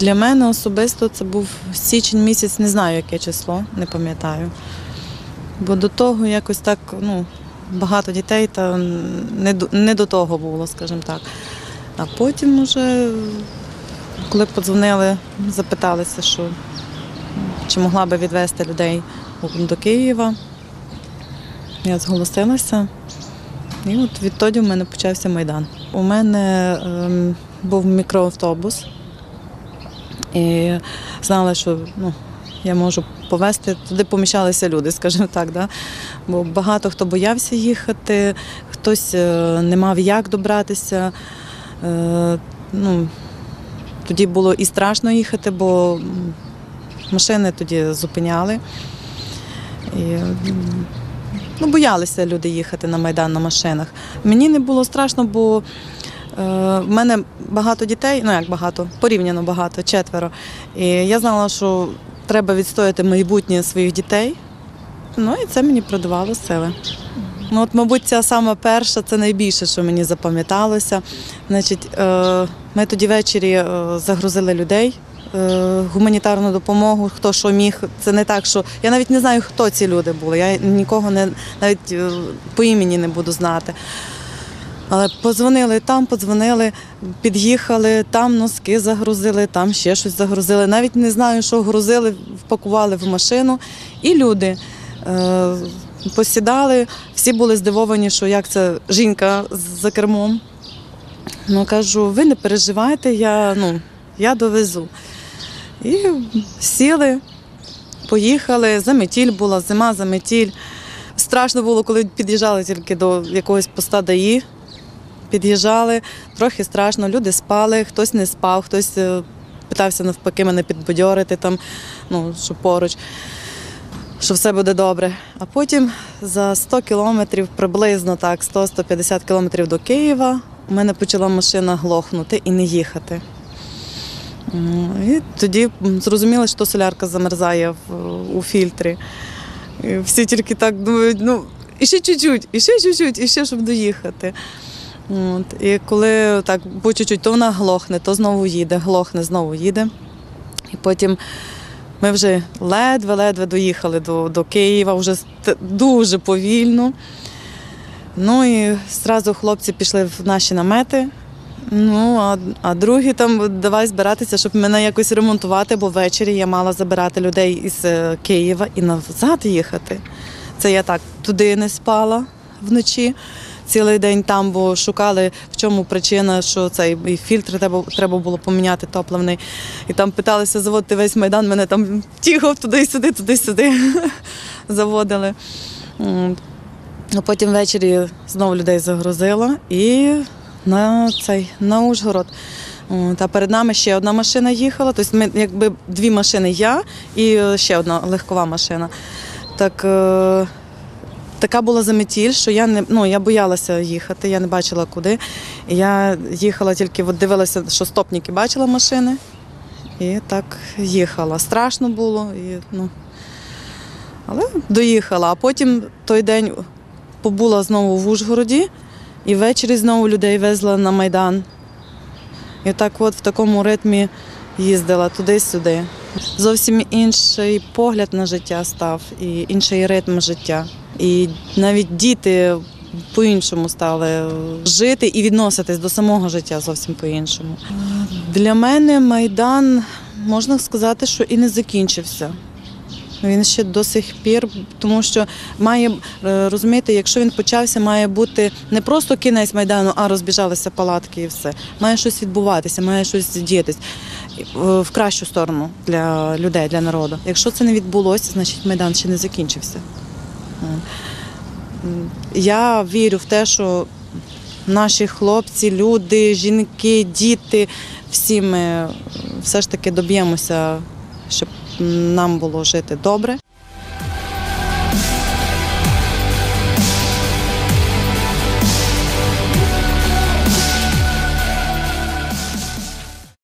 Для мене особисто це був січень місяць, не знаю яке число, не пам'ятаю. Бо до того якось так, ну, багато дітей, та не до, не до того було, скажімо так. А потім уже, коли подзвонили, запиталися, що чи могла би відвезти людей до Києва. Я зголосилася. І от відтоді в мене почався майдан. У мене ем, був мікроавтобус. І знала, що ну, я можу повезти, туди поміщалися люди, скажімо так. Да? Бо багато хто боявся їхати, хтось е, не мав як добратися. Е, ну, тоді було і страшно їхати, бо машини тоді зупиняли. І, ну, боялися люди їхати на Майдан на машинах. Мені не було страшно, бо Е, В мене багато дітей, ну як багато, порівняно багато, четверо. І я знала, що треба відстояти майбутнє своїх дітей. Ну і це мені придавало сили. Ну, от, мабуть, ця сама перша, це найбільше, що мені запам'яталося. Значить, е, ми тоді ввечері е, загрузили людей. е, Гуманітарну допомогу, хто що міг. Це не так, що я навіть не знаю, хто ці люди були. Я нікого не навіть по імені не буду знати. Але подзвонили там, подзвонили, під'їхали, там носки загрузили, там ще щось загрузили. Навіть не знаю, що грузили, впакували в машину. І люди е, посідали, всі були здивовані, що як це жінка за кермом. Ну кажу, ви не переживайте, я, ну, я довезу. І сіли, поїхали, заметіль була, зима, заметіль. Страшно було, коли під'їжджали тільки до якогось поста ДАІ під'їжджали, трохи страшно, люди спали, хтось не спав, хтось е, питався навпаки мене підбадьорити, там, ну, що поруч, що все буде добре. А потім за 100 кілометрів, приблизно так, 100-150 кілометрів до Києва, у мене почала машина глохнути і не їхати. І тоді зрозуміли, що солярка замерзає у фільтрі. І всі тільки так думають, ну, і ще чуть-чуть, і ще чуть-чуть, і ще щоб доїхати. От. І коли так по чуть-чуть, то вона глохне, то знову їде, глохне, знову їде. І потім ми вже ледве-ледве доїхали до, до Києва, вже дуже повільно. Ну і одразу хлопці пішли в наші намети. Ну, а, а другі там давай збиратися, щоб мене якось ремонтувати, бо ввечері я мала забирати людей із е, Києва і назад їхати. Це я так туди не спала вночі. Цілий день там, бо шукали, в чому причина, що цей і фільтр треба, було поміняти топливний. І там питалися заводити весь майдан, мене там тіго туди-сюди, туди-сюди заводили. А потім ввечері знову людей загрузила і на цей на Ужгород. Та перед нами ще одна машина їхала. Тобто ми якби дві машини я і ще одна легкова машина. Так е, така була заметіль, що я не ну я боялася їхати, я не бачила куди. Я їхала тільки, от дивилася, що стопники бачила машини. І так їхала. Страшно було. І, ну, але доїхала. А потім той день побула знову в Ужгороді і ввечері знову людей везла на Майдан. І так от в такому ритмі їздила туди-сюди. Зовсім інший погляд на життя став, і інший ритм життя. І навіть діти по-іншому стали жити і відноситись до самого життя зовсім по-іншому. Для мене Майдан можна сказати, що і не закінчився. Він ще до сих пір, тому що має е, розумієте, якщо він почався, має бути не просто кінець майдану, а розбіжалися палатки і все. Має щось відбуватися, має щось діятись е, в кращу сторону для людей, для народу. Якщо це не відбулося, значить майдан ще не закінчився. Я вірю в те, що наші хлопці, люди, жінки, діти, всі ми все ж таки доб'ємося, щоб нам було жити добре.